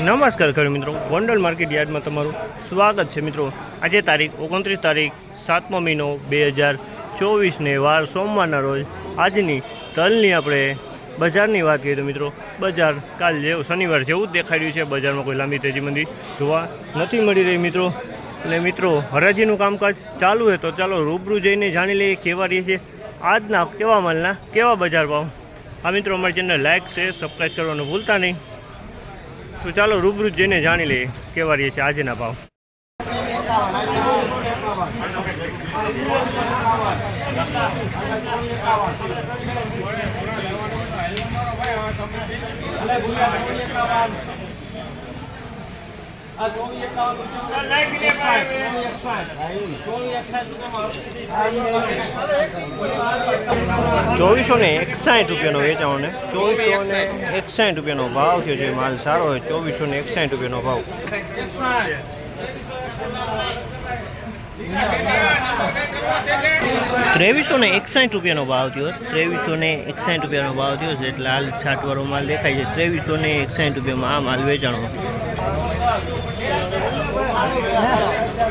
નમસ્કાર ખેડૂત મિત્રો. ગોંડલ માર્કેટ યાર્ડમાં તમારું સ્વાગત છે મિત્રો. આજે તારીખ ઓગણત્રીસ તારીખ સાતમો મહિનો બે હજાર ચોવીસને વાર સોમવારના રોજ આજની તલની આપણે બજારની વાત કરીએ તો મિત્રો, બજાર કાલ જેવું શનિવાર જેવું જ દેખાઈ રહ્યું છે. બજારમાં કોઈ લાંબી તેજીમંદી જોવા નથી મળી રહી મિત્રો. એટલે મિત્રો, હરાજીનું કામકાજ ચાલુ હોય તો ચાલો રૂબરૂ જઈને જાણી લઈએ કેવા રહી છે. આજના કેવા માલના કેવા બજાર ભાવ. આ મિત્રો, અમારી ચેનલ લાઇક શેર સબસ્ક્રાઈબ કરવાનું ભૂલતા નહીં. તો ચાલો રૂબરૂ જઈને જાણી લઈએ કેવા રહીએ છે આજના ભાવ. ચોવીસો ને એકસાઠ રૂપિયાનો વેચાણો ને. ચોવીસો ને એકસાઠ રૂપિયાનો ભાવ થયો છે, માલ સારો હોય ચોવીસો ને એકસાઠ રૂપિયાનો ભાવ. ત્રેવીસો ને એકસાઠ રૂપિયાનો ભાવ થયો. ત્રેવીસો ને એકસાઠ રૂપિયાનો ભાવ થયો છે, એટલે હાલ છાટવાળો માલ દેખાય છે. ત્રેવીસો ને એકસાઠ રૂપિયામાં આ માલ વેચાણો.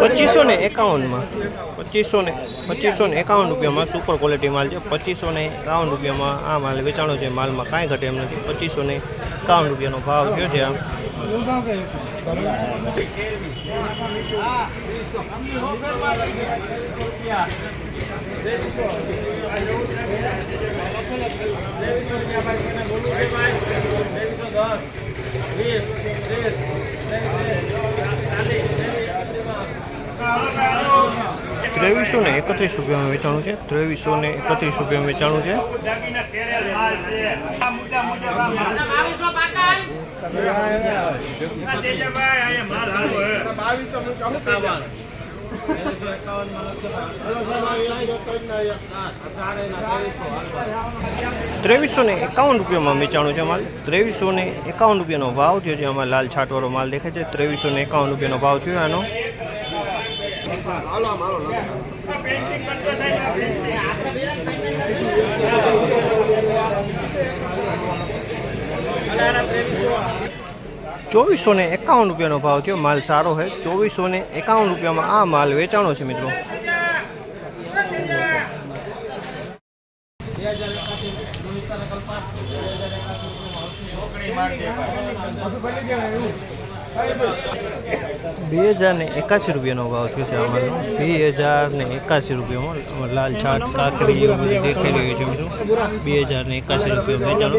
પચીસો ને એકાવનમાં. પચીસો ને પચીસો ને એકાવન રૂપિયામાં સુપર ક્વોલિટી માલ છે. પચીસો ને એકાવન રૂપિયામાં આ માલ વેચાણો છે. માલમાં કાંઈ ઘટે એમ નથી. પચીસો ને એકાવન રૂપિયાનો ભાવ થયો છે આમ. ત્રેવીસો ને એકત્રીસ રૂપિયામાં વેચાણું છે. ત્રેવીસો ને એકત્રીસ રૂપિયામાં વેચાણું છે. ત્રેવીસો ને એકાવન રૂપિયામાં વેચાણું છે માલ. ત્રેવીસો ને એકાવન રૂપિયાનો ભાવ થયો છે. આમાં લાલ છાટવાળો માલ દેખાય છે. ત્રેવીસો ને એકાવન રૂપિયાનો ભાવ થયો આનો ચોવીસો ને એકાવન રૂપિયાનો ભાવ થયો. માલ સારો છે ચોવીસો ને એકાવન રૂપિયામાં આ માલ વેચાણો છે, મિત્રો. બે હજાર ને એકાસી રૂપિયાનો ભાવ થયો છે અમારો બે હજાર ને એકાસી રૂપિયામાં લાલ છાટ કાકરી એવું બધું દેખાઈ રહ્યું છે મિત્રો. બે હજાર ને એકાસી રૂપિયા વેચાણો.